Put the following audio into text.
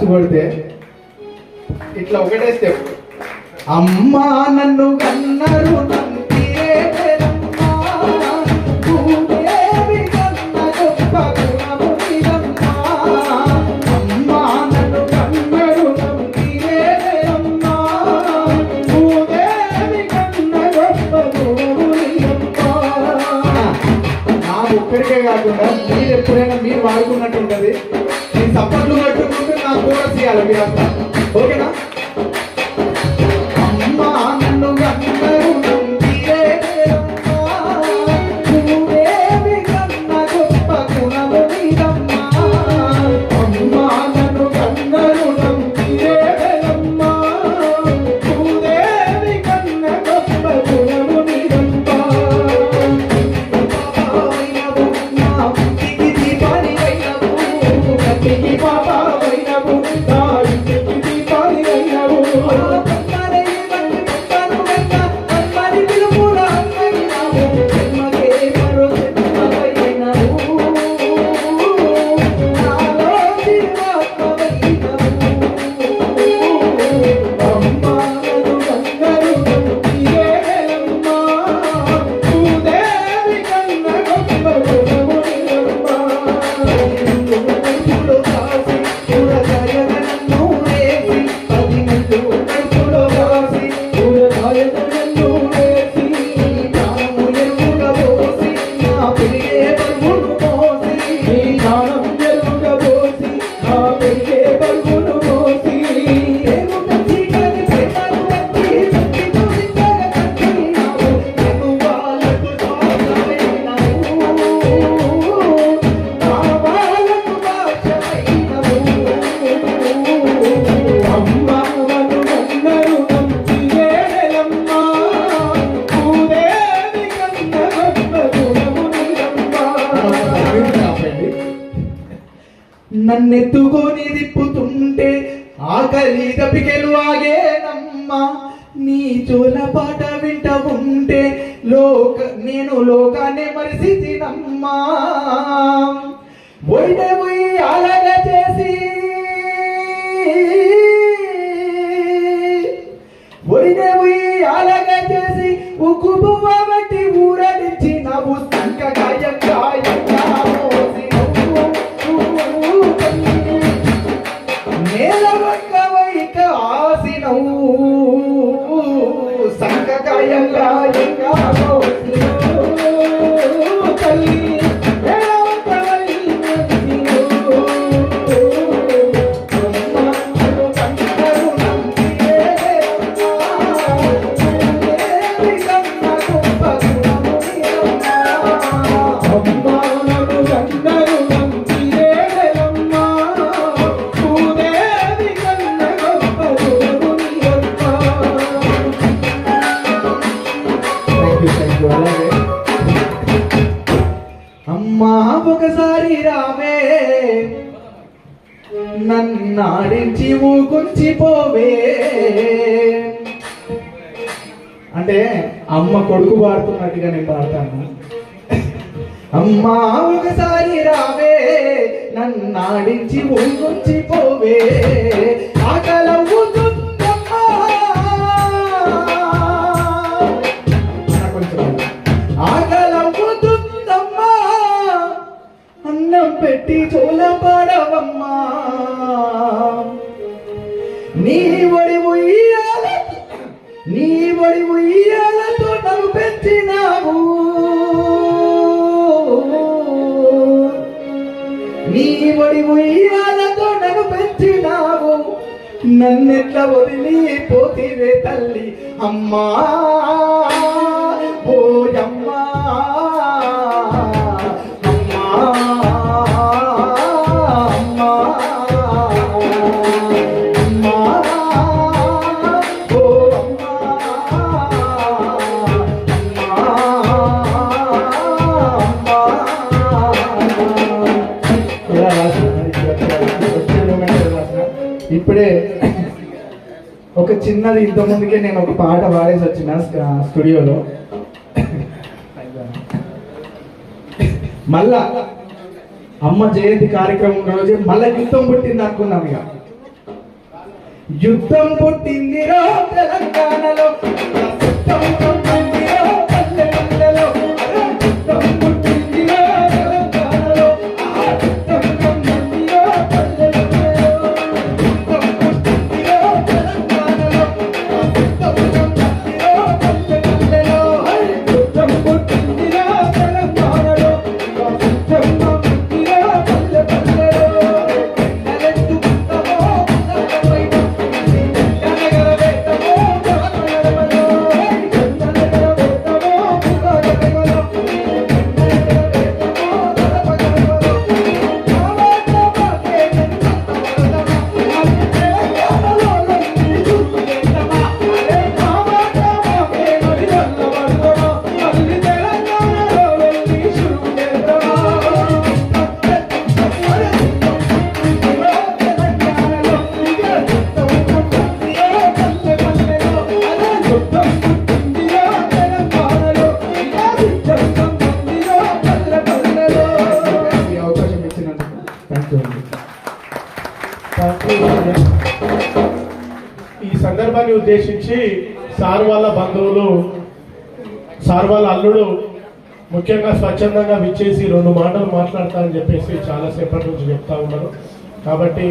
Claps కొడితే ఇట్లా ఒకటే స్టెప్ అమ్మా నన్ను కన్నరు అమ్మా కాకుండా మీరు ఎప్పుడైనా మీరు వాడుకున్నట్టు ఉంటుంది. నేను సపోర్ట్లు నాకు కూడా చేయాలి మీరంతా ఓకేనా? నన్నెత్తుకొని తిప్పుతుంటే ఆకలి దపికెలు ఆగేనమ్మా నీ చోల పాట వింట ఉంటే లోక నేను లోకాన్ని మరిసినమ్మా ఒయిట పోయి అలగ చేసి ఒడినే పోయి అలగ చేసి ఉక్కు ఆసినవు సంక మా ఒకసారి రావే. నన్నాడించి ఊకుంచి పోవే అంటే అమ్మ కొడుకు పాడుతున్నట్టుగా నేను పాడతాను. అమ్మా ఒకసారి రావే. నన్నాడించి ఊకుంచి పోవే నీ ఒడి ఉయ్యాల నీ ఒడి ఉయ్యాలతో నన్ను పెంచినావు. నీ ఒడి ఉయ్యాలతో నన్ను పెంచినావు. నన్నెట్ల వదిలి పోతివే తల్లి అమ్మా. ఓయమ్మా ఒక చిన్నది ఇంత ముందుకే నేను ఒక పాట పాడేసి వచ్చిన స్టూడియోలో. మళ్ళా అమ్మ జయంతి కార్యక్రమం రోజే మళ్ళా యుద్ధం పుట్టింది అనుకున్నాం ఇక. యుద్ధం పుట్టిందిరో ఈ సందర్భాన్ని ఉద్దేశించి సార్ వాళ్ళ బంధువులు సార్ వాళ్ళ అల్లుడు ముఖ్యంగా స్వచ్ఛందంగా విచ్చేసి రెండు మాటలు మాట్లాడతారని చెప్పేసి చాలాసేపటి నుంచి చెప్తా ఉన్నారు. కాబట్టి